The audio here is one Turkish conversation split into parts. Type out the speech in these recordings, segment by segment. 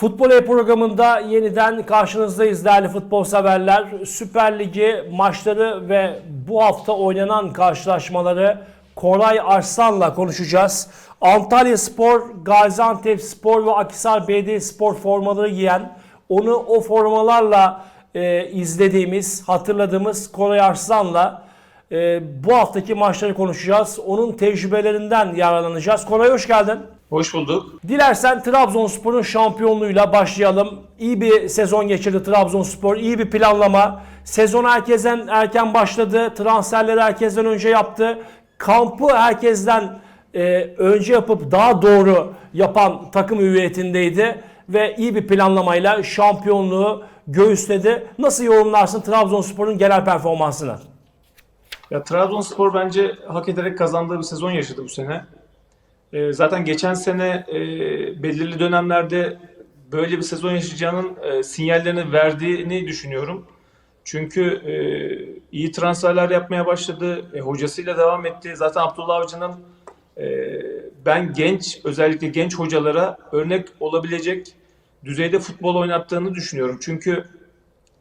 Futbol E programında yeniden karşınızdayız değerli futbol severler. Süper Ligi maçları ve bu hafta oynanan karşılaşmaları Koray Arslan'la konuşacağız. Antalya Spor, Gaziantep Spor ve Akhisar Belediye Spor formaları giyen, onu o formalarla e, izlediğimiz, hatırladığımız Koray Arslan'la e, bu haftaki maçları konuşacağız. Onun tecrübelerinden yararlanacağız. Koray hoş geldin. Hoş bulduk. Dilersen Trabzonspor'un şampiyonluğuyla başlayalım. İyi bir sezon geçirdi Trabzonspor. iyi bir planlama. Sezon herkesten erken başladı. Transferleri herkesten önce yaptı. Kampı herkesten e, önce yapıp daha doğru yapan takım hüviyetindeydi. Ve iyi bir planlamayla şampiyonluğu göğüsledi. Nasıl yorumlarsın Trabzonspor'un genel performansını? Ya Trabzonspor bence hak ederek kazandığı bir sezon yaşadı bu sene. Ee, zaten geçen sene e, belirli dönemlerde böyle bir sezon yaşayacağının e, sinyallerini verdiğini düşünüyorum. Çünkü e, iyi transferler yapmaya başladı. E, hocasıyla devam etti. Zaten Abdullah Avcı'nın e, ben genç özellikle genç hocalara örnek olabilecek düzeyde futbol oynattığını düşünüyorum. Çünkü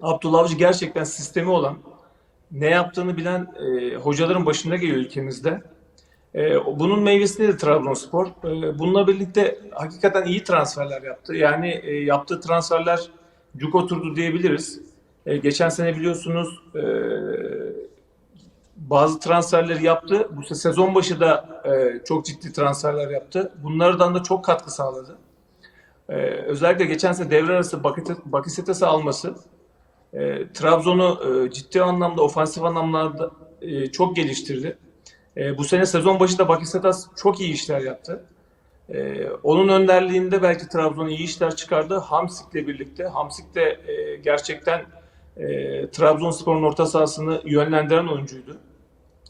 Abdullah Avcı gerçekten sistemi olan, ne yaptığını bilen e, hocaların başında geliyor ülkemizde. E, bunun meyvesini de Trabzonspor. E, bununla birlikte hakikaten iyi transferler yaptı. Yani e, yaptığı transferler cuk oturdu diyebiliriz. E, geçen sene biliyorsunuz e, bazı transferleri yaptı. Bu se- sezon başı da e, çok ciddi transferler yaptı. Bunlardan da çok katkı sağladı. Özellikle geçen sene devre arası Bakasetas'ı alması Trabzon'u ciddi anlamda ofansif anlamlarda e, çok geliştirdi. E, bu sene sezon başında Bakasetas çok iyi işler yaptı. E, onun önderliğinde belki Trabzon iyi işler çıkardı. Hamsik'le birlikte. Hamsik de e, gerçekten e, Trabzonspor'un orta sahasını yönlendiren oyuncuydu.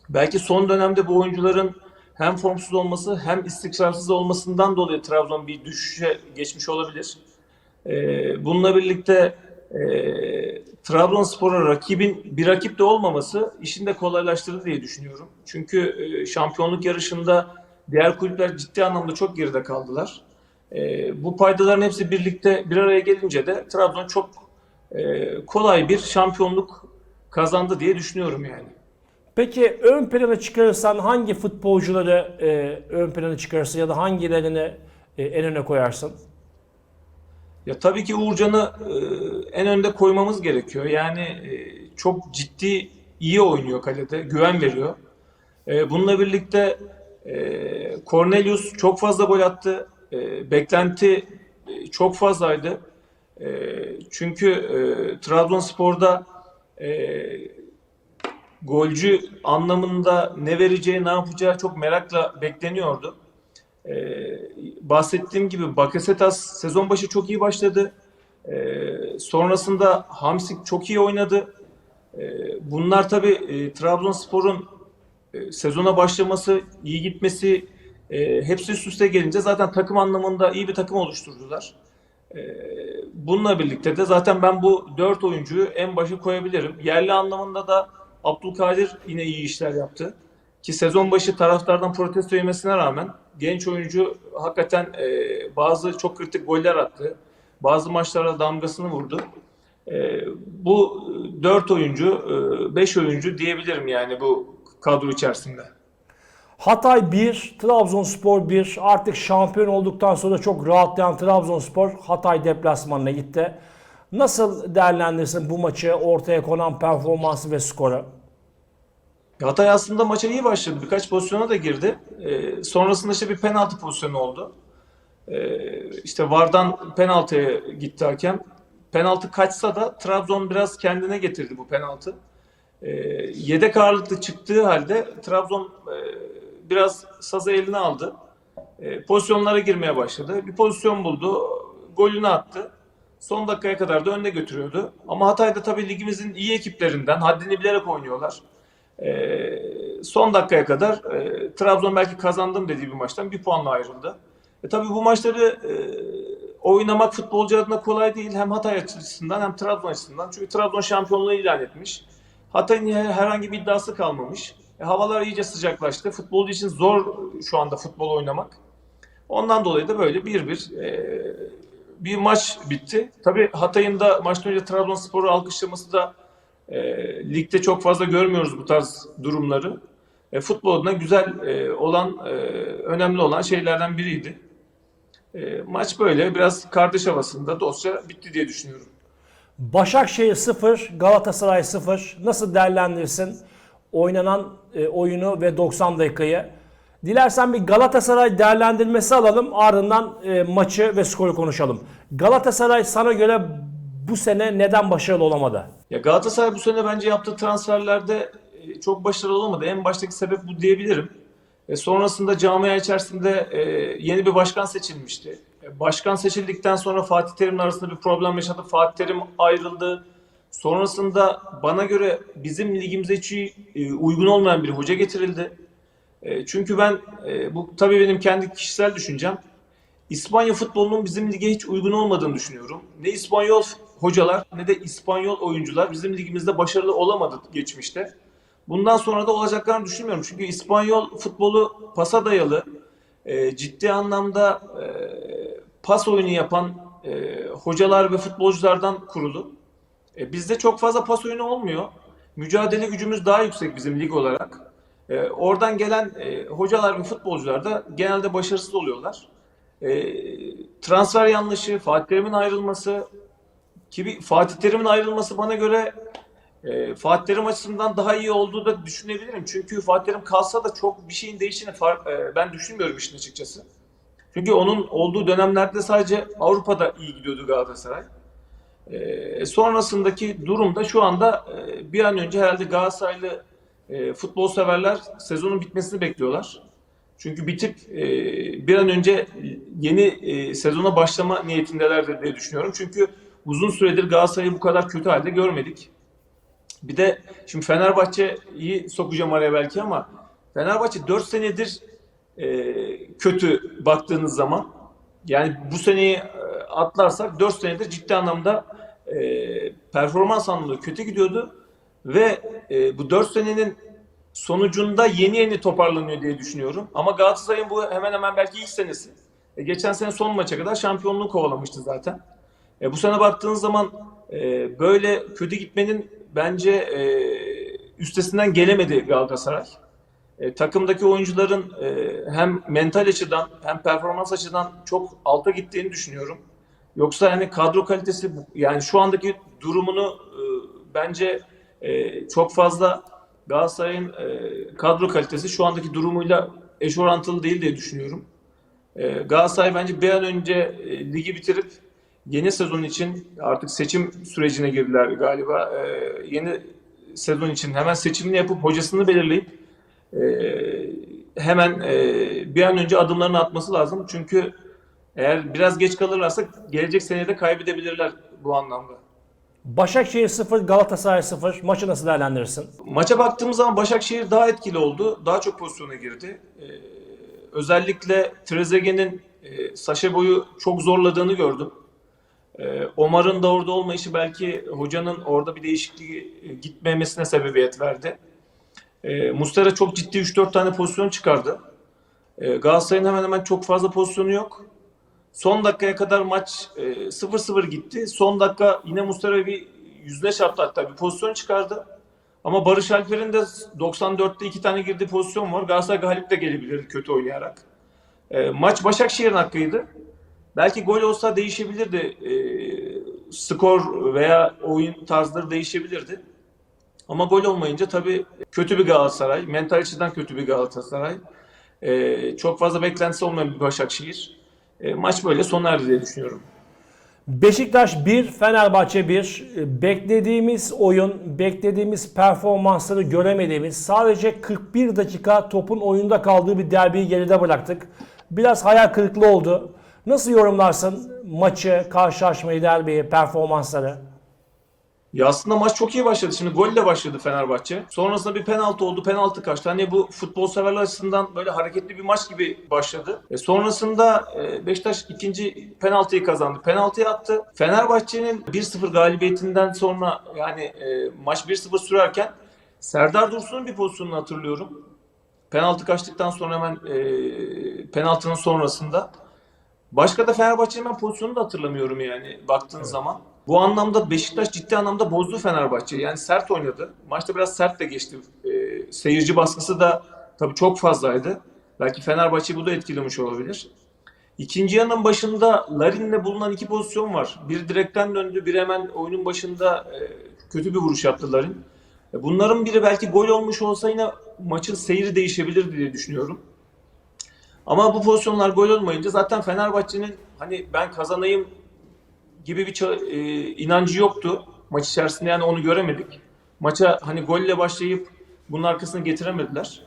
Belki son dönemde bu oyuncuların hem formsuz olması hem istikrarsız olmasından dolayı Trabzon bir düşüşe geçmiş olabilir. E, bununla birlikte e, Trabzonspor'a rakibin bir rakip de olmaması işini de kolaylaştırdı diye düşünüyorum. Çünkü e, şampiyonluk yarışında diğer kulüpler ciddi anlamda çok geride kaldılar. E, bu paydaların hepsi birlikte bir araya gelince de Trabzon çok e, kolay bir şampiyonluk kazandı diye düşünüyorum yani. Peki ön plana çıkarırsan hangi futbolcuları ön plana çıkarırsın ya da hangilerini e, en öne koyarsın? Ya tabii ki Uğurcan'ı e, en önde koymamız gerekiyor. Yani e, çok ciddi iyi oynuyor kalede, güven veriyor. E, bununla birlikte e, Cornelius çok fazla gol attı. E, beklenti e, çok fazlaydı. E, çünkü e, Trabzonspor'da e, golcü anlamında ne vereceği, ne yapacağı çok merakla bekleniyordu. Ee, bahsettiğim gibi Bakasetas sezon başı çok iyi başladı. Ee, sonrasında Hamsik çok iyi oynadı. Ee, bunlar tabii e, Trabzonspor'un e, sezona başlaması, iyi gitmesi e, hepsi üst üste gelince zaten takım anlamında iyi bir takım oluşturdular. Ee, bununla birlikte de zaten ben bu dört oyuncuyu en başa koyabilirim. Yerli anlamında da Abdülkadir yine iyi işler yaptı. Ki sezon başı taraftardan protesto yemesine rağmen genç oyuncu hakikaten e, bazı çok kritik goller attı. Bazı maçlara damgasını vurdu. E, bu dört oyuncu, e, beş oyuncu diyebilirim yani bu kadro içerisinde. Hatay 1, Trabzonspor 1. Artık şampiyon olduktan sonra çok rahatlayan Trabzonspor Hatay deplasmanına gitti. Nasıl değerlendirirsin bu maçı, ortaya konan performansı ve skoru? Hatay aslında maça iyi başladı. Birkaç pozisyona da girdi. E, sonrasında işte bir penaltı pozisyonu oldu. E, işte VAR'dan penaltıya gitti hakem. Penaltı kaçsa da Trabzon biraz kendine getirdi bu penaltı. E, yedek ağırlıklı çıktığı halde Trabzon e, biraz sazı eline aldı. E, pozisyonlara girmeye başladı. Bir pozisyon buldu. Golünü attı. Son dakikaya kadar da önde götürüyordu. Ama Hatay'da tabii ligimizin iyi ekiplerinden haddini bilerek oynuyorlar. Ee, son dakikaya kadar e, Trabzon belki kazandım dediği bir maçtan bir puanla ayrıldı. E, tabii bu maçları e, oynamak futbolcu adına kolay değil. Hem Hatay açısından hem Trabzon açısından. Çünkü Trabzon şampiyonluğu ilan etmiş. Hatay'ın her- herhangi bir iddiası kalmamış. E, havalar iyice sıcaklaştı. Futbolcu için zor şu anda futbol oynamak. Ondan dolayı da böyle bir bir e, bir maç bitti. Tabii Hatay'ın da maçtan önce Trabzonspor'u alkışlaması da e, ligde çok fazla görmüyoruz bu tarz durumları. E, futbol adına güzel e, olan, e, önemli olan şeylerden biriydi. E, maç böyle biraz kardeş havasında dostça bitti diye düşünüyorum. Başakşehir 0, Galatasaray 0. Nasıl değerlendirirsin oynanan e, oyunu ve 90 dakikayı? Dilersen bir Galatasaray değerlendirmesi alalım. Ardından e, maçı ve skoru konuşalım. Galatasaray sana göre bu sene neden başarılı olamadı? Ya Galatasaray bu sene bence yaptığı transferlerde e, çok başarılı olmadı. En baştaki sebep bu diyebilirim. E, sonrasında camia içerisinde e, yeni bir başkan seçilmişti. E, başkan seçildikten sonra Fatih Terim'le arasında bir problem yaşadı. Fatih Terim ayrıldı. Sonrasında bana göre bizim ligimize hiç e, uygun olmayan bir hoca getirildi. E, çünkü ben, e, bu tabii benim kendi kişisel düşüncem, İspanya futbolunun bizim lige hiç uygun olmadığını düşünüyorum. Ne İspanyol hocalar ne de İspanyol oyuncular bizim ligimizde başarılı olamadı geçmişte. Bundan sonra da olacaklarını düşünmüyorum. Çünkü İspanyol futbolu pasa dayalı, e, ciddi anlamda e, pas oyunu yapan e, hocalar ve futbolculardan kurulu. E, bizde çok fazla pas oyunu olmuyor. Mücadele gücümüz daha yüksek bizim lig olarak. E, oradan gelen e, hocalar ve futbolcular da genelde başarısız oluyorlar. E, transfer yanlışı, Fatih Terim'in ayrılması ki bir Fatih Terim'in ayrılması bana göre e, Fatih Terim açısından daha iyi olduğu da düşünebilirim. Çünkü Fatih Terim kalsa da çok bir şeyin değiştiğini far- e, ben düşünmüyorum işin açıkçası. Çünkü onun olduğu dönemlerde sadece Avrupa'da iyi gidiyordu Galatasaray. E, sonrasındaki durumda şu anda e, bir an önce herhalde Galatasaraylı e, futbol severler sezonun bitmesini bekliyorlar. Çünkü bitip e, bir an önce yeni e, sezona başlama niyetindelerdir diye düşünüyorum. Çünkü uzun süredir Galatasaray'ı bu kadar kötü halde görmedik. Bir de şimdi Fenerbahçe'yi sokacağım araya belki ama Fenerbahçe 4 senedir e, kötü baktığınız zaman yani bu seneyi e, atlarsak 4 senedir ciddi anlamda e, performans anlamında kötü gidiyordu ve e, bu 4 senenin sonucunda yeni yeni toparlanıyor diye düşünüyorum. Ama Galatasaray'ın bu hemen hemen belki ilk senesi. E, geçen sene son maça kadar şampiyonluğu kovalamıştı zaten. E, bu sene baktığınız zaman e, böyle kötü gitmenin bence e, üstesinden gelemedi Galatasaray. E, takımdaki oyuncuların e, hem mental açıdan hem performans açıdan çok alta gittiğini düşünüyorum. Yoksa yani kadro kalitesi yani şu andaki durumunu e, bence e, çok fazla Galatasaray'ın e, kadro kalitesi şu andaki durumuyla eş orantılı değil diye düşünüyorum. E, Galatasaray bence bir an önce e, ligi bitirip yeni sezon için artık seçim sürecine girdiler galiba. E, yeni sezon için hemen seçimini yapıp hocasını belirleyip e, hemen e, bir an önce adımlarını atması lazım. Çünkü eğer biraz geç kalırlarsa gelecek senede kaybedebilirler bu anlamda. Başakşehir 0, Galatasaray 0. Maçı nasıl değerlendirirsin? Maça baktığımız zaman Başakşehir daha etkili oldu. Daha çok pozisyona girdi. Ee, özellikle Trezeguet'in e, Saşe boyu çok zorladığını gördüm. Ee, Omar'ın da orada olmayışı belki hocanın orada bir değişikliği e, gitmemesine sebebiyet verdi. Mustera çok ciddi 3-4 tane pozisyon çıkardı. Ee, Galatasaray'ın hemen hemen çok fazla pozisyonu yok. Son dakikaya kadar maç e, 0-0 gitti. Son dakika yine Mustera bir yüzüne çarptı hatta bir pozisyon çıkardı. Ama Barış Alper'in de 94'te iki tane girdiği pozisyon var. Galatasaray galip de gelebilirdi kötü oynayarak. E, maç Başakşehir'in hakkıydı. Belki gol olsa değişebilirdi. E, skor veya oyun tarzları değişebilirdi. Ama gol olmayınca tabii kötü bir Galatasaray. Mental açıdan kötü bir Galatasaray. E, çok fazla beklentisi olmayan bir Başakşehir. E, maç böyle sona erdi diye düşünüyorum. Beşiktaş 1, Fenerbahçe 1. Beklediğimiz oyun, beklediğimiz performansları göremediğimiz, sadece 41 dakika topun oyunda kaldığı bir derbiyi geride bıraktık. Biraz hayal kırıklığı oldu. Nasıl yorumlarsın maçı, karşılaşmayı, derbiyi, performansları? Ya aslında maç çok iyi başladı. Şimdi golle başladı Fenerbahçe. Sonrasında bir penaltı oldu. Penaltı kaçtı. Hani bu futbol severler açısından böyle hareketli bir maç gibi başladı. E sonrasında e, Beşiktaş ikinci penaltıyı kazandı. Penaltıyı attı. Fenerbahçe'nin 1-0 galibiyetinden sonra yani e, maç 1-0 sürerken Serdar Dursun'un bir pozisyonunu hatırlıyorum. Penaltı kaçtıktan sonra hemen e, penaltının sonrasında Başka da Fenerbahçe'nin ben pozisyonu da hatırlamıyorum yani baktığın zaman. Bu anlamda Beşiktaş ciddi anlamda bozdu Fenerbahçe'yi. Yani sert oynadı. Maçta biraz sert de geçti. Ee, seyirci baskısı da tabii çok fazlaydı. Belki Fenerbahçe'yi bu da etkilemiş olabilir. İkinci yarının başında Larin'le bulunan iki pozisyon var. Bir direkten döndü, bir hemen oyunun başında e, kötü bir vuruş yaptı Larin. E, Bunların biri belki gol olmuş olsa yine maçın seyri değişebilirdi diye düşünüyorum. Ama bu pozisyonlar gol olmayınca zaten Fenerbahçe'nin hani ben kazanayım gibi bir e, inancı yoktu. Maç içerisinde yani onu göremedik. Maça hani golle başlayıp bunun arkasını getiremediler.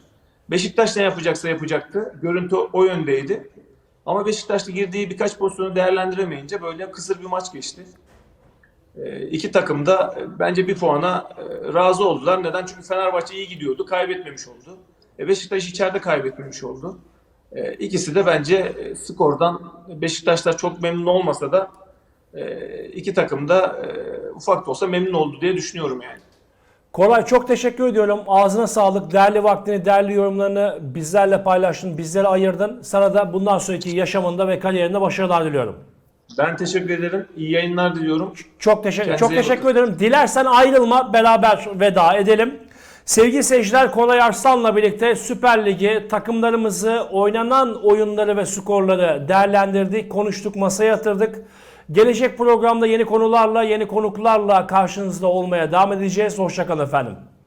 Beşiktaş ne yapacaksa yapacaktı. Görüntü o yöndeydi. Ama Beşiktaş'ta girdiği birkaç pozisyonu değerlendiremeyince böyle kısır bir maç geçti. E, iki takım da e, bence bir puana e, razı oldular. Neden? Çünkü Fenerbahçe iyi gidiyordu, kaybetmemiş oldu. E, Beşiktaş içeride kaybetmemiş oldu. E, ikisi de bence e, skordan Beşiktaşlar çok memnun olmasa da e, iki takım da e, ufak da olsa memnun oldu diye düşünüyorum yani. Koray çok teşekkür ediyorum. Ağzına sağlık. Değerli vaktini, değerli yorumlarını bizlerle paylaştın, bizlere ayırdın. Sana da bundan sonraki yaşamında ve kariyerinde başarılar diliyorum. Ben teşekkür ederim. İyi yayınlar diliyorum. Çok teşekkür çok teşekkür ederim. Dilersen ayrılma beraber veda edelim. Sevgili seyirciler Koray Arslan'la birlikte Süper Ligi takımlarımızı, oynanan oyunları ve skorları değerlendirdik, konuştuk, masaya yatırdık. Gelecek programda yeni konularla, yeni konuklarla karşınızda olmaya devam edeceğiz. Hoşçakalın efendim.